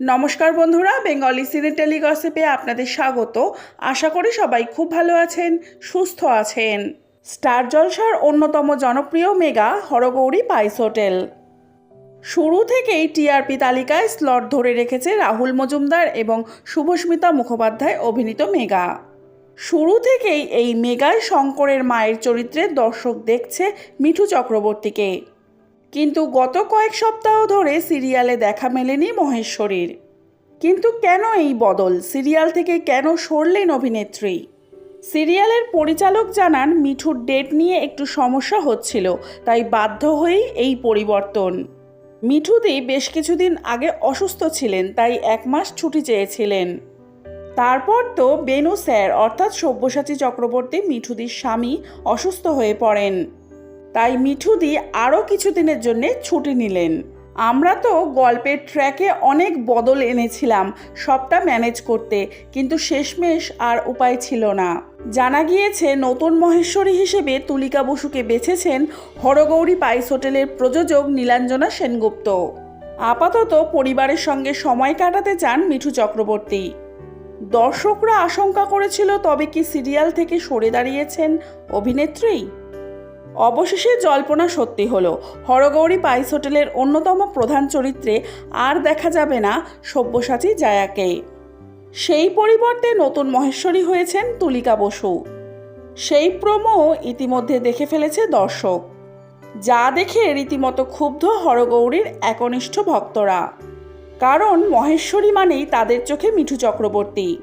নমস্কার বন্ধুরা, বেঙ্গলি সিনে টেলিগসিপে আপনাদের স্বাগত। আশা করি সবাই খুব ভালো আছেন, সুস্থ আছেন। স্টার জলসার অন্যতম জনপ্রিয় মেগা হরগৌরী পাইস হোটেল। শুরু থেকেই টিআরপি তালিকায় স্লট ধরে রেখেছে রাহুল মজুমদার এবং শুভস্মিতা মুখোপাধ্যায় অভিনীত মেগা। শুরু থেকেই এই মেগায় শঙ্করের মায়ের চরিত্রে দর্শক দেখছে মিঠু চক্রবর্তীকে। কিন্তু গত কয়েক সপ্তাহ ধরে সিরিয়ালে দেখা মেলেনি মহেশ্বরীর কিন্তু কেন এই বদল? সিরিয়াল থেকে কেন সরলেন অভিনেত্রী? সিরিয়ালের পরিচালক জানান, মিঠুর ডেট নিয়ে একটু সমস্যা হচ্ছিল, তাই বাধ্য হয়েই এই পরিবর্তন। মিঠুদি বেশ কিছুদিন আগে অসুস্থ ছিলেন, তাই এক মাস ছুটি চেয়েছিলেন। তারপর তো বেনু স্যার, অর্থাৎ সব্যসাচী চক্রবর্তী, মিঠুদির স্বামী, অসুস্থ হয়ে পড়েন। তাই মিঠুদি আরও কিছুদিনের জন্য ছুটি নিলেন। আমরা তো গল্পের ট্র্যাকে অনেক বদল এনেছিলাম, সবটা ম্যানেজ করতে, কিন্তু শেষমেশ আর উপায় ছিল না। জানা গিয়েছে, নতুন মহেশ্বরী হিসেবে তুলিকা বসুকে বেছেছেন হরগৌরী পাইস হোটেলের প্রযোজক নীলাঞ্জনা সেনগুপ্ত। আপাতত পরিবারের সঙ্গে সময় কাটাতে চান মিঠু চক্রবর্তী। দর্শকরা আশঙ্কা করেছিল, তবে কি সিরিয়াল থেকে সরে দাঁড়িয়েছেন অভিনেত্রী? অবশেষে জল্পনা সত্যি হলো। হরগৌরী পাইস হোটেলের অন্যতম প্রধান চরিত্রে আর দেখা যাবে না সব্যসাচী জায়াকে। সেই পরিবর্তে নতুন মহেশ্বরী হয়েছেন তুলিকা বসু। সেই প্রোমো ইতিমধ্যে দেখে ফেলেছে দর্শক। যা দেখে রীতিমতো ক্ষুব্ধ হরগৌরীর একনিষ্ঠ ভক্তরা। কারণ মহেশ্বরী মানেই তাদের চোখে মিঠু চক্রবর্তী।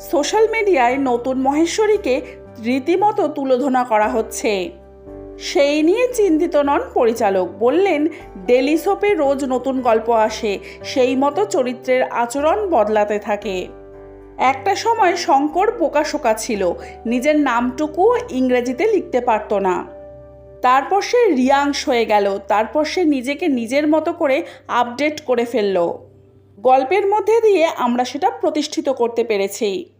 সোশ্যাল মিডিয়ায় নতুন মহেশ্বরীকে রীতিমতো তুলোধনা করা হচ্ছে। সেই নিয়ে চিন্তিত নন পরিচালক। বললেন, ডেলি সোপে রোজ নতুন গল্প আসে, সেই মতো চরিত্রের আচরণ বদলাতে থাকে। একটা সময় শঙ্কর বোকাশোকা ছিল, নিজের নামটুকু ইংরেজিতে লিখতে পারতো না। তারপর সে রিয়াংশ হয়ে গেল, তারপর সে নিজেকে নিজের মতো করে আপডেট করে ফেলল। গল্পের মধ্যে দিয়ে আমরা সেটা প্রতিষ্ঠিত করতে পেরেছি।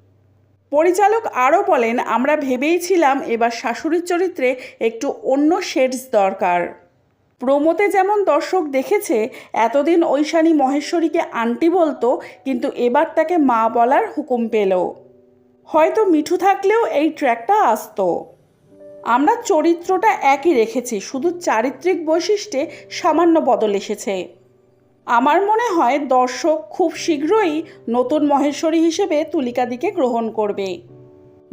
পরিচালক আরও বলেন, আমরা ভেবেইছিলাম এবার শাশুড়ির চরিত্রে একটু অন্য শেডস দরকার। প্রমোতে যেমন দর্শক দেখেছে, এতদিন ঐশানী মহেশ্বরীকে আন্টি বলতো, কিন্তু এবার তাকে মা বলার হুকুম পেল। হয়তো মিঠু থাকলেও এই ট্র্যাকটা আসতো। আমরা চরিত্রটা একই রেখেছি, শুধু চারিত্রিক বৈশিষ্ট্যে সামান্য বদল এসেছে। আমার মনে হয় দর্শক খুব শীঘ্রই নতুন মহেশ্বরী হিসেবে তুলিকাদিকে গ্রহণ করবে।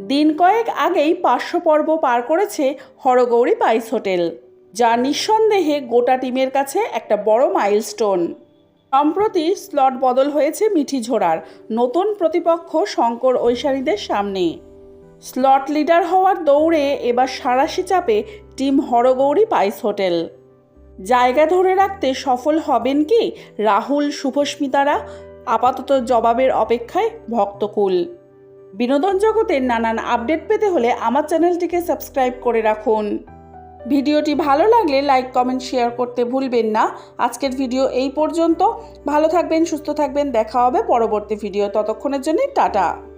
দিন কয়েক আগেই পাঁচশো পর্ব পার করেছে হরগৌরী পাইস হোটেল যা নিঃসন্দেহে গোটা টিমের কাছে একটা বড় মাইলস্টোন। সম্প্রতি স্লট বদল হয়েছে মিঠি ঝোড়ার, নতুন প্রতিপক্ষ শঙ্কর ঐশানীদের সামনে। স্লট লিডার হওয়ার দৌড়ে এবার সারাশি চাপে টিম হরগৌরী পাইস হোটেল। জায়গা ধরে রাখতে সফল হবেন কি? রাহুল, শুভস্মিতারা আপাতত জবাবের অপেক্ষায় ভক্তকুল। বিনোদন জগতের নানান আপডেট পেতে হলে আমার চ্যানেলটিকে সাবস্ক্রাইব করে রাখুন। ভিডিওটি ভালো লাগলে লাইক, কমেন্ট, শেয়ার করতে ভুলবেন না। আজকের ভিডিও এই পর্যন্ত। ভালো থাকবেন, সুস্থ থাকবেন। দেখা হবে পরবর্তী ভিডিও। ততক্ষণের জন্য টাটা।